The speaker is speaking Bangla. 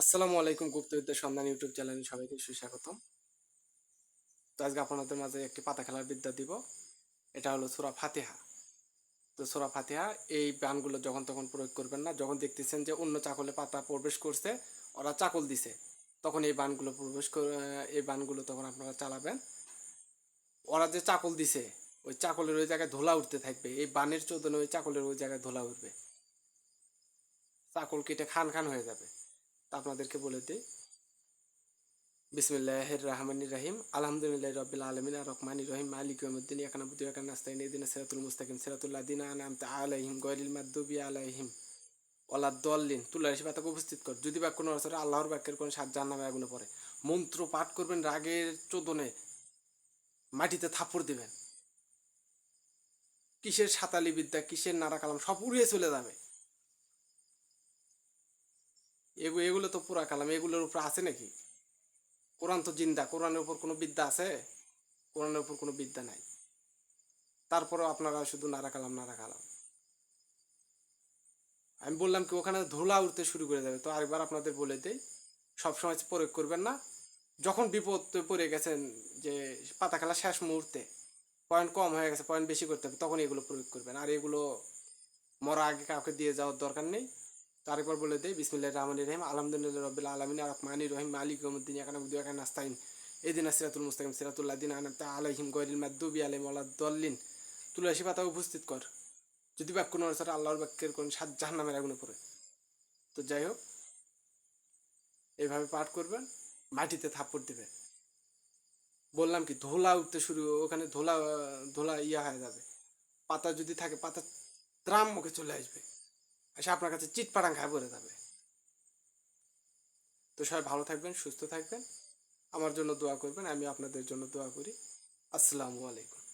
আসসালামু আলাইকুম গুপ্তবিদ্যার সন্ধান ইউটিউব চ্যানেলে সবাইকে সুস্বাগতম। তো আজকে আপনাদের মাঝে একটি পাতা খেলার বিদ্যা দিব। এটা হলো সুরা ফাতিহা। তো সুরা ফাতিহা, এই বানগুলো যখন তখন প্রয়োগ করবেন না। যখন দেখতেছেন যে অন্য চাকলে পাতা প্রবেশ করছে, ওরা চাকল দিছে, তখন এই বানগুলো প্রবেশ করে এই বানগুলো তখন আপনারা চালাবেন। ওরা যে চাকল দিছে, ওই চাকলের ওই জায়গায় ধোলা উঠতে থাকবে। এই বানের চোদনে ওই চাকলের ওই জায়গায় ধোলা উঠবে। চাকল কেটে খান খান হয়ে যাবে। আপনাদেরকে বলে দিই। বিসমিল্লাহ রহমান রাহিম আলহামদুলিল্লাহ রবিল আলমিন। রহমান রহিম মালিক ইয়মুদ্দিন এখানে বুদ্ধি এখানে নাস্তাইন দিন সিরাতুল মুস্তাকিম। সিরাতুল্লাহ দিন আনামতে আলাইহিম গয়রিল মাদ্দুবি আলাইহিম ওলা দল্লিন তুল্লাহ হিসেবে তাকে উপস্থিত কর। যদি বাক্য নড়াচড়ে আল্লাহর বাক্যের কোনো সাত নামে আগুনে পড়ে। মন্ত্র পাঠ করবেন, রাগের চোদনে মাটিতে থাপড় দিবেন। কিসের সাতালি বিদ্যা, কিসের নারা কালাম সব উড়িয়ে চলে যাবে। এগুলো এগুলো তো পুরা কালাম। এগুলোর উপর আছে নাকি? কোরআন তো জিন্দা। কোরআনের উপর কোনো বিদ্যা আছে? কোরআনের উপর কোনো বিদ্যা নাই। তারপরেও আপনারা শুধু নারা কালাম নারা কালাম। আমি বললাম কি, ওখানে ধুলা উঠতে শুরু করে যাবে তো আরেকবার আপনাদের বলে দেই, সবসময় প্রয়োগ করবেন না। যখন বিপদ পড়ে গেছেন যে পাতা খেলা শেষ মুহূর্তে পয়েন্ট কম হয়ে গেছে পয়েন্ট বেশি করতে হবে, তখন এগুলো প্রয়োগ করবেন। আর এগুলো মরা আগে কাউকে দিয়ে যাওয়ার দরকার নেই। তারপর বলে দেয় বিসমিল্লাহ রহমান রহিম, আলহামদুলিল্লাহ রবিল আলমিন রহমানি রহিম, মালিক রহমদ্দিন এখানে বুদ্ধি এখানে নাস্তাইন এই দিন সিরাতুল মুস্তাকিম, সিরাতুল্লাহ দিন আনাতে আলাইহিম গরিল মাদ্দুবি আলাই মলা দল্লিন তুলসী পাতা উপস্থিত কর। যদি বাক্য নড়ে আল্লাহর বাক্যের কোন সাত জাহান নামের আগুনে পড়ে। তো যাই হোক, এইভাবে পাঠ করবেন, মাটিতে থাপ্পড় দিবেন। বললাম কি, ধোলা উঠতে শুরু, ওখানে ধোলা ধোলা ইয়া হয়ে যাবে। পাতা যদি থাকে, পাতা ত্রাম মুখে চলে আসবে। এসে আপনার কাছে চিট পাটাং খায় পড়ে যাবে। তো সবাই ভালো থাকবেন, সুস্থ থাকবেন। আমার জন্য দোয়া করবেন আমি আপনাদের জন্য দোয়া করি। আসসালামু আলাইকুম।